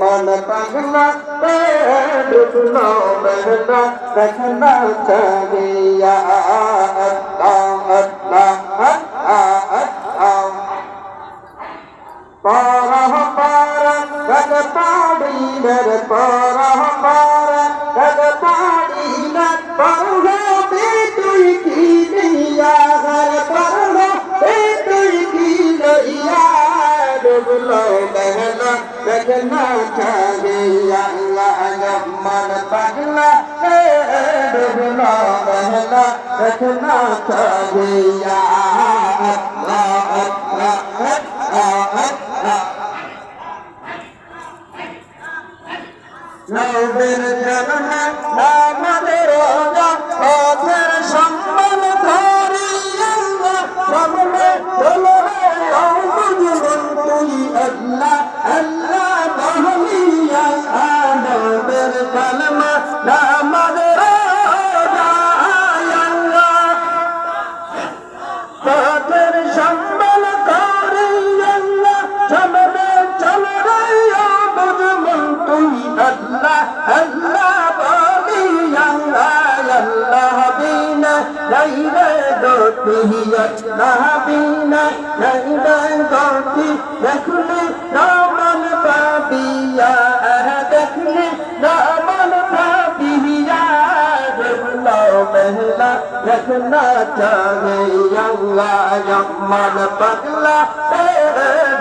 मन पगला डुबना बहना रखना चाहिए अल्लाह अल्लाह अल्लाह अल्लाह पारह पार गद पाड़ी नर पारह पार गद पाड़ी नर परहो बेटुई की नैया घर परहो बेटुई की नैया डुबलो না উঠাবে আল্লাহ মন পাগলা ডুবনা মহলা দেখনা উঠাবে আল্লাহ আমাদের রোজা আল্লাহ। পথের সম্মান করিয়া সামনে চলো বুঝমন তুই আল্লাহ। আল্লাহ বলি, আল্লাহ আল্লাহ বিনা নাই রে গতি। দেখলি নামন रखना चाहिए अल्लाह मन पगला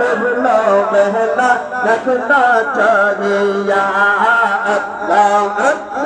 बबलो बहला रखना चाहिए अल्लाह अल्लाह अल्लाह